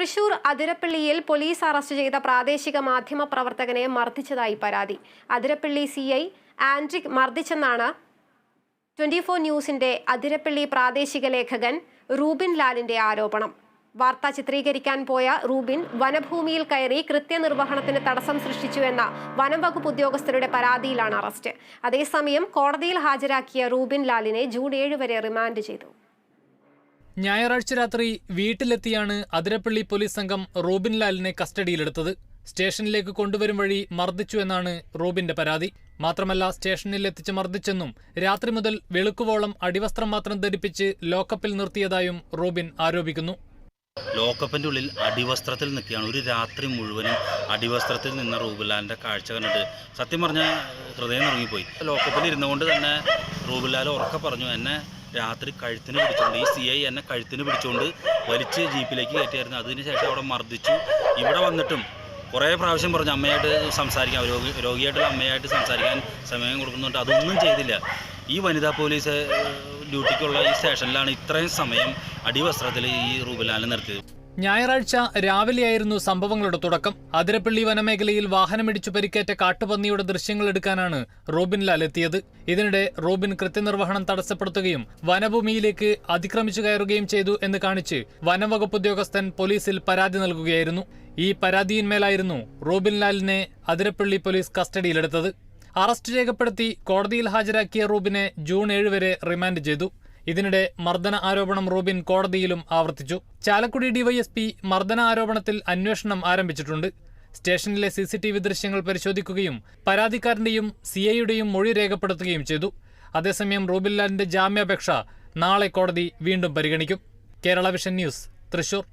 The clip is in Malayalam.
തൃശൂർ അതിരപ്പള്ളിയിൽ പോലീസ് അറസ്റ്റ് ചെയ്ത പ്രാദേശിക മാധ്യമ പ്രവർത്തകനെ മർദ്ദിച്ചതായി പരാതി. അതിരപ്പള്ളി സി ഐ ആൻഡ്രിക് മർദ്ദിച്ചെന്നാണ് ട്വന്റി ഫോർ ന്യൂസിന്റെ അതിരപ്പള്ളി പ്രാദേശിക ലേഖകൻ റൂബിൻ ലാലിന്റെ ആരോപണം. വാർത്ത ചിത്രീകരിക്കാൻ പോയ റൂബിൻ വനഭൂമിയിൽ കയറി കൃത്യനിർവഹണത്തിന് തടസ്സം സൃഷ്ടിച്ചുവെന്ന വനം വകുപ്പ് ഉദ്യോഗസ്ഥരുടെ പരാതിയിലാണ് അറസ്റ്റ്. അതേസമയം കോടതിയിൽ ഹാജരാക്കിയ റൂബിൻ ലാലിനെ ജൂൺ ഏഴ് വരെ റിമാൻഡ് ചെയ്തു. ഞായറാഴ്ച രാത്രി വീട്ടിലെത്തിയാണ് അതിരപ്പള്ളി പോലീസ് സംഘം റോബിൻലാലിനെ കസ്റ്റഡിയിലെടുത്തത്. സ്റ്റേഷനിലേക്ക് കൊണ്ടുവരും വഴി മർദ്ദിച്ചു എന്നാണ് റോബിന്റെ പരാതി. മാത്രമല്ല സ്റ്റേഷനിൽ എത്തിച്ച് മർദ്ദിച്ചെന്നും രാത്രി മുതൽ വെളുക്കുവോളം അടിവസ്ത്രം മാത്രം ധരിപ്പിച്ച് ലോക്കപ്പിൽ നിർത്തിയതായും റോബിൻ ആരോപിക്കുന്നു. ലോക്കപ്പിന്റെ ഉള്ളിൽ അടിവസ്ത്രത്തിൽ നിൽക്കുകയാണ്. ഒരു രാത്രി മുഴുവനും അടിവസ്ത്രത്തിൽ നിന്ന റൂബിലാലിന്റെ കാഴ്ച കണ്ടിട്ട് സത്യം പറഞ്ഞാൽ ഹൃദയം ഇറങ്ങിപ്പോയി ലോക്കപ്പിൽ ഇരുന്നുകൊണ്ട് തന്നെ റൂബിലാൽ ഉറക്കെ പറഞ്ഞു എന്നെ രാത്രി കഴുത്തിന് പിടിച്ചുകൊണ്ട് ഈ സി ഐ എന്നെ കഴുത്തിന് പിടിച്ചുകൊണ്ട് വലിച്ച് ജീപ്പിലേക്ക് കയറ്റിയായിരുന്നു. അതിനുശേഷം അവിടെ മർദ്ദിച്ചു. ഇവിടെ വന്നിട്ടും കുറേ പ്രാവശ്യം പറഞ്ഞു അമ്മയായിട്ട് സംസാരിക്കാം. രോഗി രോഗിയായിട്ടുള്ള അമ്മയായിട്ട് സംസാരിക്കാൻ സമയം കൊടുക്കുന്നുണ്ട്. അതൊന്നും ചെയ്തില്ല. ഈ വനിതാ പോലീസ് ഡ്യൂട്ടിക്കുള്ള ഈ സ്റ്റേഷനിലാണ് ഇത്രയും സമയം അടിവസ്ത്രത്തിൽ ഈ റൂബിലാലിനെ നിർത്തിയത്. ഞായറാഴ്ച രാവിലെയായിരുന്നു സംഭവങ്ങളുടെ തുടക്കം. അതിരപ്പള്ളി വനമേഖലയിൽ വാഹനമിടിച്ചു പരിക്കേറ്റ കാട്ടുപന്നിയുടെ ദൃശ്യങ്ങൾ എടുക്കാനാണ് റോബിൻ ലാൽ എത്തിയത്. ഇതിനിടെ റോബിൻ കൃത്യനിർവഹണം തടസ്സപ്പെടുത്തുകയും വനഭൂമിയിലേക്ക് അതിക്രമിച്ചു കയറുകയും ചെയ്തു എന്ന് കാണിച്ച് വനംവകുപ്പ് ഉദ്യോഗസ്ഥൻ പോലീസിൽ പരാതി നൽകുകയായിരുന്നു. ഈ പരാതിയിന്മേലായിരുന്നു റോബിൻ ലാലിനെ അതിരപ്പള്ളി പോലീസ് കസ്റ്റഡിയിലെടുത്തത്. അറസ്റ്റ് രേഖപ്പെടുത്തി കോടതിയിൽ ഹാജരാക്കിയ റൂബിനെ ജൂൺ ഏഴ് വരെ റിമാൻഡ് ചെയ്തു. ഇതിനിടെ മർദ്ദന ആരോപണം റൂബിൻ കോടതിയിലും ആവർത്തിച്ചു. ചാലക്കുടി ഡിവൈഎസ്പി മർദ്ദന ആരോപണത്തിൽ അന്വേഷണം ആരംഭിച്ചിട്ടുണ്ട്. സ്റ്റേഷനിലെ സി സി ടി വി ദൃശ്യങ്ങൾ പരിശോധിക്കുകയും പരാതിക്കാരന്റെയും സി ഐയുടെയും മൊഴി രേഖപ്പെടുത്തുകയും ചെയ്തു. അതേസമയം റൂബിൻലാലിന്റെ ജാമ്യാപേക്ഷ നാളെ കോടതി വീണ്ടും പരിഗണിക്കും. Kerala vision news Thrissur.